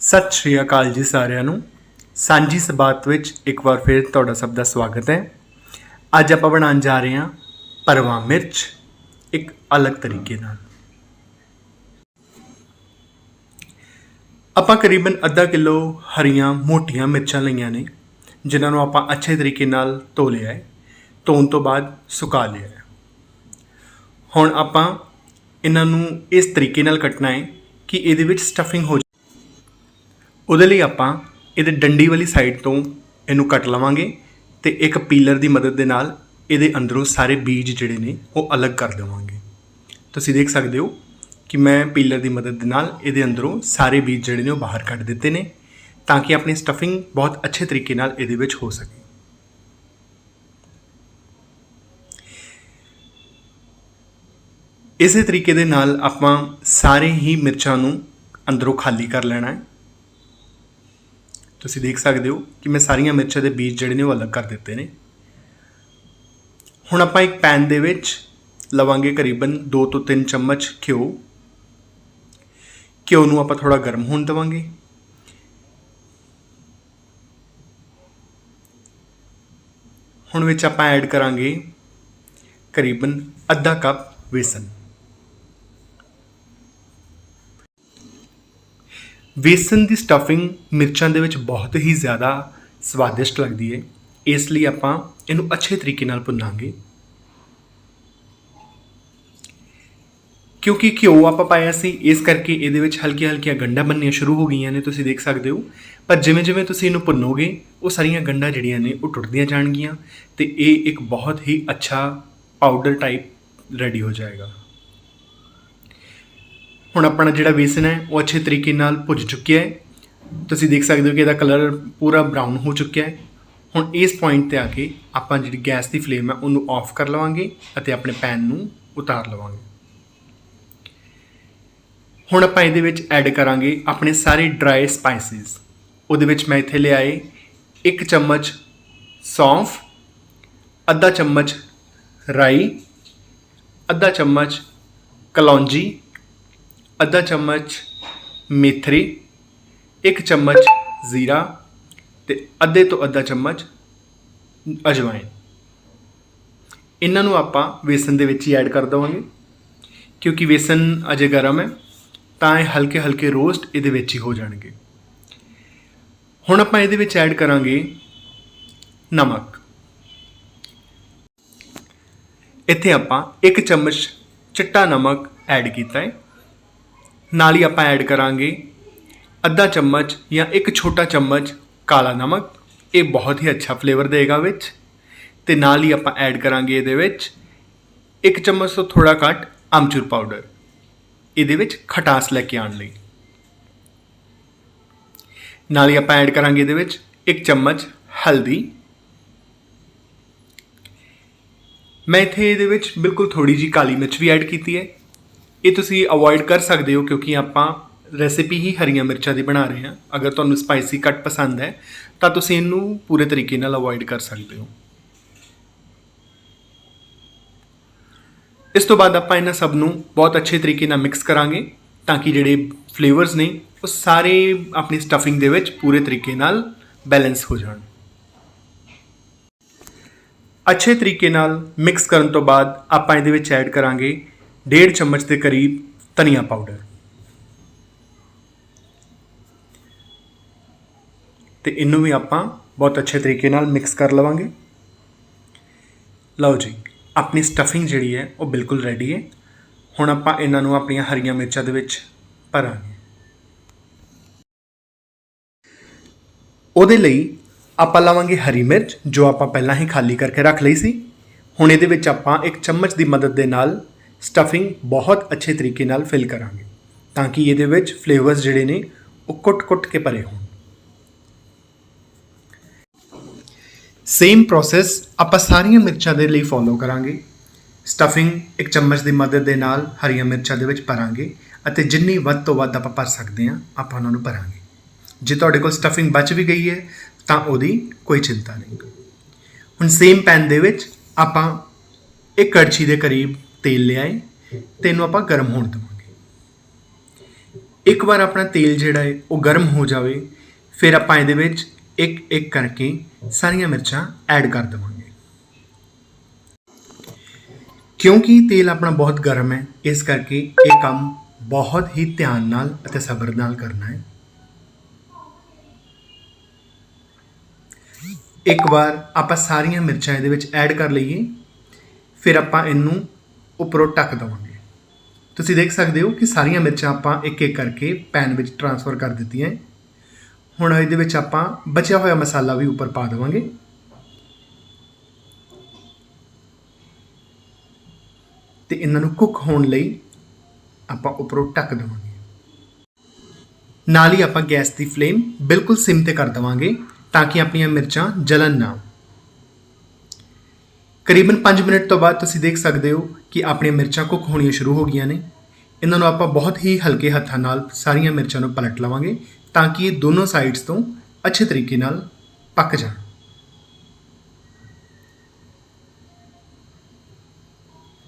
ਸਤਿ ਸ਼੍ਰੀ ਅਕਾਲ ਜੀ ਸਾਰਿਆਂ ਨੂੰ। ਸਾਂਝੀ ਸਬਾਤ ਵਿੱਚ ਇੱਕ ਵਾਰ ਫਿਰ ਤੁਹਾਡਾ ਸਭ ਦਾ ਸਵਾਗਤ ਹੈ। ਅੱਜ ਆਪਾਂ ਬਣਾਉਣ ਜਾ ਰਹੇ ਹਾਂ ਪਰਵਾ ਮਿਰਚ, ਇੱਕ ਅਲੱਗ ਤਰੀਕੇ ਨਾਲ। ਆਪਾਂ ਕਰੀਬਨ ਅੱਧਾ ਕਿਲੋ ਹਰੀਆਂ ਮੋਟੀਆਂ ਮਿਰਚਾਂ ਲਈਆਂ ਨੇ, ਜਿਨ੍ਹਾਂ ਨੂੰ ਆਪਾਂ ਅੱਛੇ ਤਰੀਕੇ ਨਾਲ ਧੋ ਲਿਆ ਹੈ, ਧੋਣ ਤੋਂ ਬਾਅਦ ਸੁਕਾ ਲਿਆ ਹੈ। ਹੁਣ ਆਪਾਂ ਇਹਨਾਂ ਨੂੰ ਇਸ ਤਰੀਕੇ ਨਾਲ ਕੱਟਣਾ ਹੈ ਕਿ ਇਹਦੇ ਵਿੱਚ ਸਟਫਿੰਗ ਹੋ ਉਹਦੇ ਲਈ ਆਪਾਂ ਇਹਦੇ ਡੰਡੀ ਵਾਲੀ ਸਾਈਡ ਤੋਂ ਇਹਨੂੰ ਕੱਟ ਲਵਾਂਗੇ ਤੇ ਇੱਕ ਪੀਲਰ ਦੀ ਮਦਦ ਦੇ ਨਾਲ ਇਹਦੇ ਅੰਦਰੋਂ ਸਾਰੇ ਬੀਜ ਜਿਹੜੇ ਨੇ ਉਹ ਅਲੱਗ ਕਰ ਦੇਵਾਂਗੇ। ਤੁਸੀਂ ਦੇਖ ਸਕਦੇ ਹੋ ਕਿ ਮੈਂ ਪੀਲਰ ਦੀ ਮਦਦ ਦੇ ਨਾਲ ਇਹਦੇ ਅੰਦਰੋਂ ਸਾਰੇ ਬੀਜ ਜਿਹੜੇ ਨੇ ਉਹ ਬਾਹਰ ਕੱਢ ਦਿੱਤੇ ਨੇ ਤਾਂ ਕਿ ਆਪਣੀ ਸਟਫਿੰਗ ਬਹੁਤ ਅੱਛੇ ਤਰੀਕੇ ਨਾਲ ਇਹਦੇ ਵਿੱਚ ਹੋ ਸਕੇ। ਇਸੇ ਤਰੀਕੇ ਦੇ ਨਾਲ ਆਪਾਂ ਸਾਰੇ ਹੀ ਮਿਰਚਾਂ ਨੂੰ ਅੰਦਰੋਂ ਖਾਲੀ ਕਰ ਲੈਣਾ ਹੈ। ਤੁਸੀਂ ਦੇਖ ਸਕਦੇ ਹੋ ਕਿ ਮੈਂ ਸਾਰੀਆਂ ਮਿਰਚਾਂ ਦੇ ਬੀਜ ਜਿਹੜੇ ਨੇ ਉਹ ਅਲੱਗ ਕਰ ਦਿੱਤੇ ਨੇ। ਹੁਣ ਆਪਾਂ ਇੱਕ ਪੈਨ ਦੇ ਵਿੱਚ ਲਵਾਂਗੇ ਕਰੀਬਨ 2 ਤੋਂ 3 ਚਮਚ ਘਿਓ। ਘਿਓ ਨੂੰ ਆਪਾਂ ਥੋੜਾ ਗਰਮ ਹੋਣ ਦੇਵਾਂਗੇ। ਹੁਣ ਵਿੱਚ ਆਪਾਂ ਐਡ ਕਰਾਂਗੇ ਕਰੀਬਨ ਅੱਧਾ ਕੱਪ ਵੇਸਣ। ਵੇਸਨ ਦੀ ਸਟਫਿੰਗ ਮਿਰਚਾਂ ਦੇ ਵਿੱਚ ਬਹੁਤ ਹੀ ਜ਼ਿਆਦਾ ਸਵਾਦਿਸ਼ਟ ਲੱਗਦੀ ਹੈ ਇਸ ਲਈ ਆਪਾਂ ਇਹਨੂੰ ਅੱਛੇ ਤਰੀਕੇ ਨਾਲ ਭੁੰਨਾਂਗੇ। ਕਿਉਂਕਿ ਘਿਓ ਆਪਾਂ ਪਾਇਆ ਸੀ, ਇਸ ਕਰਕੇ ਇਹਦੇ ਵਿੱਚ ਹਲਕੀਆਂ ਹਲਕੀਆਂ ਗੰਢਾਂ ਬੰਨੀਆਂ ਸ਼ੁਰੂ ਹੋ ਗਈਆਂ ਨੇ, ਤੁਸੀਂ ਦੇਖ ਸਕਦੇ ਹੋ। ਪਰ ਜਿਵੇਂ ਜਿਵੇਂ ਤੁਸੀਂ ਇਹਨੂੰ ਭੁੰਨੋਗੇ, ਉਹ ਸਾਰੀਆਂ ਗੰਢਾਂ ਜਿਹੜੀਆਂ ਨੇ, ਉਹ ਟੁੱਟਦੀਆਂ ਜਾਣਗੀਆਂ ਤੇ ਇਹ ਇੱਕ ਬਹੁਤ ਹੀ ਅੱਛਾ ਪਾਊਡਰ ਟਾਈਪ ਰੈਡੀ ਹੋ ਜਾਏਗਾ। ਹੁਣ ਆਪਣਾ ਜਿਹੜਾ ਬੇਸਨ ਹੈ, ਉਹ ਅੱਛੇ ਤਰੀਕੇ ਨਾਲ ਭੁੱਜ ਚੁੱਕਿਆ ਹੈ। ਤੁਸੀਂ ਦੇਖ ਸਕਦੇ ਹੋ ਕਿ ਇਹਦਾ ਕਲਰ ਪੂਰਾ ਬਰਾਊਨ ਹੋ ਚੁੱਕਿਆ ਹੈ। ਹੁਣ ਇਸ ਪੁਆਇੰਟ ਤੇ ਆ ਕੇ ਆਪਾਂ ਜਿਹੜੀ ਗੈਸ ਦੀ ਫਲੇਮ ਹੈ, ਉਹਨੂੰ ਆਫ ਕਰ ਲਵਾਂਗੇ ਅਤੇ ਆਪਣੇ ਪੈਨ ਨੂੰ ਉਤਾਰ ਲਵਾਂਗੇ। ਹੁਣ ਆਪਾਂ ਇਹਦੇ ਵਿੱਚ ਐਡ ਕਰਾਂਗੇ ਆਪਣੇ ਸਾਰੇ ਡਰਾਈ ਸਪਾਈਸਿਸ ਉਹਦੇ ਵਿੱਚ ਮੈਂ ਇੱਥੇ ਲਿਆਏ ਇੱਕ ਚਮਚ ਸੌਂਫ, ਅੱਧਾ ਚਮਚ ਰਾਈ, ਅੱਧਾ ਚਮਚ ਕਲੌਂਜੀ ਅੱਧਾ ਚਮਚ ਮੇਥਰੀ, ਇੱਕ ਚਮਚ ਜ਼ੀਰਾ ਤੇ ਅੱਧੇ ਤੋਂ ਅੱਧਾ ਚਮਚ ਅਜਵਾਇਨ ਇਹਨਾਂ ਨੂੰ ਆਪਾਂ ਵੇਸਨ ਦੇ ਵਿੱਚ ਹੀ ਐਡ ਕਰ ਦਵਾਂਗੇ, ਕਿਉਂਕਿ ਵੇਸਨ ਅਜੇ ਗਰਮ ਹੈ, ਤਾਂ ਇਹ ਹਲਕੇ ਹਲਕੇ ਰੋਸਟ ਇਹਦੇ ਵਿੱਚ ਹੀ ਹੋ ਜਾਣਗੇ। ਹੁਣ ਆਪਾਂ ਇਹਦੇ ਵਿੱਚ ਐਡ ਕਰਾਂਗੇ ਨਮਕ। ਇੱਥੇ ਆਪਾਂ ਇੱਕ ਚਮਚ ਚਿੱਟਾ ਨਮਕ ਐਡ ਕੀਤਾ ਹੈ। ਨਾਲ ਹੀ ਆਪਾਂ ਐਡ ਕਰਾਂਗੇ ਅੱਧਾ ਚਮਚ ਜਾਂ ਇੱਕ ਛੋਟਾ ਚਮਚ ਕਾਲਾ ਨਮਕ। ਇਹ ਬਹੁਤ ਹੀ ਅੱਛਾ ਫਲੇਵਰ ਦੇਗਾ ਵਿੱਚ। ਤੇ ਨਾਲ ਹੀ ਆਪਾਂ ਐਡ ਕਰਾਂਗੇ ਇਹਦੇ ਵਿੱਚ ਇੱਕ ਚਮਚ ਤੋਂ ਥੋੜਾ ਘੱਟ ਆਮਚੂਰ ਪਾਊਡਰ ਇਹਦੇ ਵਿੱਚ ਖਟਾਸ ਲੈ ਕੇ ਆਉਣ ਲਈ। ਨਾਲ ਹੀ ਆਪਾਂ ਐਡ ਕਰਾਂਗੇ ਇਹਦੇ ਵਿੱਚ ਇੱਕ ਚਮਚ ਹਲਦੀ। ਮੈਂ ਇੱਥੇ ਇਹਦੇ ਵਿੱਚ ਬਿਲਕੁਲ ਥੋੜੀ ਜੀ ਕਾਲੀ ਮਿਰਚ ਵੀ ਐਡ ਕੀਤੀ ਹੈ। ਇਹ ਤੁਸੀਂ ਅਵੋਇਡ ਕਰ ਸਕਦੇ ਹੋ ਕਿਉਂਕਿ ਆਪਾਂ ਰੈਸਿਪੀ ਹੀ ਹਰੀਆਂ ਮਿਰਚਾਂ ਦੀ ਬਣਾ ਰਹੇ ਹਾਂ। ਅਗਰ ਤੁਹਾਨੂੰ ਸਪਾਈਸੀ ਘੱਟ ਪਸੰਦ ਹੈ, ਤਾਂ ਤੁਸੀਂ ਇਹਨੂੰ ਪੂਰੇ ਤਰੀਕੇ ਨਾਲ ਅਵੋਇਡ ਕਰ ਸਕਦੇ ਹੋ। ਇਸ ਤੋਂ ਬਾਅਦ ਆਪਾਂ ਇਹਨਾਂ ਸਭ ਨੂੰ ਬਹੁਤ ਅੱਛੇ ਤਰੀਕੇ ਨਾਲ ਮਿਕਸ ਕਰਾਂਗੇ ਤਾਂ ਕਿ ਜਿਹੜੇ ਫਲੇਵਰਸ ਨੇ, ਉਹ ਸਾਰੇ ਆਪਣੀ ਸਟਫਿੰਗ ਦੇ ਵਿੱਚ ਪੂਰੇ ਤਰੀਕੇ ਨਾਲ ਬੈਲੈਂਸ ਹੋ ਜਾਣ। ਅੱਛੇ ਤਰੀਕੇ ਨਾਲ ਮਿਕਸ ਕਰਨ ਤੋਂ ਬਾਅਦ ਆਪਾਂ ਇਹਦੇ ਵਿੱਚ ਐਡ ਕਰਾਂਗੇ 1.5 ਚਮਚ ਦੇ ਕਰੀਬ ਧਨੀਆ ਪਾਊਡਰ। ਤੇ ਇਹਨੂੰ ਵੀ ਆਪਾਂ ਬਹੁਤ ਅੱਛੇ ਤਰੀਕੇ ਨਾਲ ਮਿਕਸ ਕਰ ਲਵਾਂਗੇ। ਲਓ ਜੀ, ਆਪਣੀ ਸਟਫਿੰਗ ਜਿਹੜੀ ਹੈ, ਉਹ ਬਿਲਕੁਲ ਰੈਡੀ ਹੈ। ਹੁਣ ਆਪਾਂ ਇਹਨਾਂ ਨੂੰ ਆਪਣੀਆਂ ਹਰੀਆਂ ਮਿਰਚਾਂ ਦੇ ਵਿੱਚ ਭਰਾਂਗੇ। ਉਹਦੇ ਲਈ ਆਪਾਂ ਲਾਵਾਂਗੇ ਹਰੀ ਮਿਰਚ, ਜੋ ਆਪਾਂ ਪਹਿਲਾਂ ਹੀ ਖਾਲੀ ਕਰਕੇ ਰੱਖ ਲਈ ਸੀ। ਹੁਣ ਇਹਦੇ ਵਿੱਚ ਆਪਾਂ ਇੱਕ ਚਮਚ ਦੀ ਮਦਦ ਦੇ ਨਾਲ ਸਟਫਿੰਗ ਬਹੁਤ ਅੱਛੇ ਤਰੀਕੇ ਨਾਲ ਫਿਲ ਕਰਾਂਗੇ ਤਾਂ ਕਿ ਇਹਦੇ ਵਿੱਚ ਫਲੇਵਰਸ ਜਿਹੜੇ ਨੇ ਉਹ ਕੁੱਟ-ਕੁੱਟ ਕੇ ਭਰੇ ਹੋਣ। ਸੇਮ ਪ੍ਰੋਸੈਸ ਆਪਾਂ ਸਾਰੀਆਂ ਮਿਰਚਾਂ ਦੇ ਲਈ ਫੋਲੋ ਕਰਾਂਗੇ। ਸਟਫਿੰਗ ਇੱਕ ਚਮਚ ਦੀ ਮਦਦ ਦੇ ਨਾਲ ਹਰੀਆਂ ਮਿਰਚਾਂ ਦੇ ਵਿੱਚ ਭਰਾਂਗੇ ਅਤੇ ਜਿੰਨੀ ਵੱਧ ਤੋਂ ਵੱਧ ਆਪਾਂ ਭਰ ਸਕਦੇ ਹਾਂ, ਆਪਾਂ ਉਹਨਾਂ ਨੂੰ ਭਰਾਂਗੇ। ਜੇ ਤੁਹਾਡੇ ਕੋਲ ਸਟਫਿੰਗ ਬਚ ਵੀ ਗਈ ਹੈ, ਤਾਂ ਉਹਦੀ ਕੋਈ ਚਿੰਤਾ ਨਹੀਂ। ਹੁਣ ਸੇਮ ਪੈਨ ਦੇ ਵਿੱਚ ਆਪਾਂ ਇੱਕ ਕੜਛੀ ਦੇ ਕਰੀਬ ਤੇਲ ਲਿਆਏ ਤੇ ਇਹਨੂੰ ਆਪਾਂ ਗਰਮ ਹੋਣ ਦੇਵਾਂਗੇ। ਇੱਕ ਵਾਰ ਆਪਣਾ ਤੇਲ ਜਿਹੜਾ ਹੈ ਉਹ ਗਰਮ ਹੋ ਜਾਵੇ, ਫਿਰ ਆਪਾਂ ਇਹਦੇ ਵਿੱਚ ਇੱਕ ਇੱਕ ਕਰਕੇ ਸਾਰੀਆਂ ਮਿਰਚਾਂ ਐਡ ਕਰ ਦੇਵਾਂਗੇ। ਕਿਉਂਕਿ ਤੇਲ ਆਪਣਾ ਬਹੁਤ ਗਰਮ ਹੈ, ਇਸ ਕਰਕੇ ਇਹ ਕੰਮ ਬਹੁਤ ਹੀ ਧਿਆਨ ਨਾਲ ਅਤੇ ਸਬਰ ਨਾਲ ਕਰਨਾ ਹੈ। ਇੱਕ ਵਾਰ ਆਪਾਂ ਸਾਰੀਆਂ ਮਿਰਚਾਂ ਇਹਦੇ ਵਿੱਚ ਐਡ ਕਰ ਲਈਏ, ਫਿਰ ਆਪਾਂ ਇਹਨੂੰ ਉੱਪਰੋਂ ਢੱਕ ਦੇਵਾਂਗੇ। ਤੁਸੀਂ ਦੇਖ ਸਕਦੇ ਹੋ ਕਿ ਸਾਰੀਆਂ ਮਿਰਚਾਂ ਆਪਾਂ ਇੱਕ ਇੱਕ ਕਰਕੇ ਪੈਨ ਵਿੱਚ ਟਰਾਂਸਫਰ ਕਰ ਦਿੱਤੀਆਂ ਹੈ। ਹੁਣ ਇਹਦੇ ਵਿੱਚ ਆਪਾਂ ਬਚਿਆ ਹੋਇਆ ਮਸਾਲਾ ਵੀ ਉੱਪਰ ਪਾ ਦੇਵਾਂਗੇ। ਤੇ ਇਹਨਾਂ ਨੂੰ ਕੁੱਕ ਹੋਣ ਲਈ ਆਪਾਂ ਉੱਪਰੋਂ ਢੱਕ ਦੇਵਾਂਗੇ। ਨਾਲ ਹੀ ਆਪਾਂ ਗੈਸ ਦੀ ਫਲੇਮ ਬਿਲਕੁਲ ਸਿਮ ਤੇ ਕਰ ਦੇਵਾਂਗੇ ਤਾਂ ਕਿ ਆਪਣੀਆਂ ਮਿਰਚਾਂ ਜਲਨ ਨਾ ਕਰੀਬਨ 5 ਮਿੰਟ ਤੋਂ ਬਾਅਦ ਤੁਸੀਂ ਦੇਖ ਸਕਦੇ ਹੋ ਕਿ ਆਪਣੀਆਂ ਮਿਰਚਾਂ ਕੁੱਕ ਹੋਣੀਆਂ ਸ਼ੁਰੂ ਹੋ ਗਈਆਂ ਨੇ। ਇਹਨਾਂ ਨੂੰ ਆਪਾਂ ਬਹੁਤ ਹੀ ਹਲਕੇ ਹੱਥਾਂ ਨਾਲ ਸਾਰੀਆਂ ਮਿਰਚਾਂ ਨੂੰ ਪਲਟ ਲਵਾਂਗੇ ਤਾਂ ਕਿ ਇਹ ਦੋਨੋਂ ਸਾਈਡਸ ਤੋਂ ਅੱਛੇ ਤਰੀਕੇ ਨਾਲ ਪੱਕ ਜਾਣ।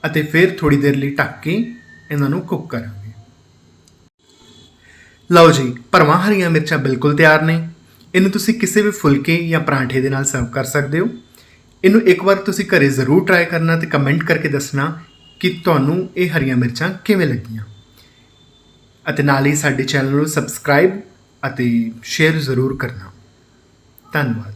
ਅਤੇ ਫਿਰ ਥੋੜੀ ਦੇਰ ਲਈ ਢੱਕ ਕੇ ਇਹਨਾਂ ਨੂੰ ਕੁੱਕ ਕਰਾਂਗੇ। ਲਓ ਜੀ, ਭਰਵਾਂ ਹਰੀਆਂ ਮਿਰਚਾਂ ਬਿਲਕੁਲ ਤਿਆਰ ਨੇ। ਇਹਨੂੰ ਤੁਸੀਂ ਕਿਸੇ ਵੀ ਫੁਲਕੇ ਜਾਂ ਪਰਾਂਠੇ ਦੇ ਨਾਲ ਸਰਵ ਕਰ ਸਕਦੇ ਹੋ। ਇਹਨੂੰ ਇੱਕ ਵਾਰ ਤੁਸੀਂ ਘਰੇ ਜ਼ਰੂਰ ਟਰਾਈ ਕਰਨਾ ਤੇ ਕਮੈਂਟ ਕਰਕੇ ਦੱਸਣਾ ਕਿ ਤੁਹਾਨੂੰ ਇਹ ਹਰੀਆਂ ਮਿਰਚਾਂ ਕਿਵੇਂ ਲੱਗੀਆਂ। ਅਤੇ ਨਾਲ ਹੀ ਸਾਡੇ ਚੈਨਲ ਨੂੰ ਸਬਸਕ੍ਰਾਈਬ ਅਤੇ ਸ਼ੇਅਰ ਜ਼ਰੂਰ ਕਰਨਾ। ਧੰਨਵਾਦ।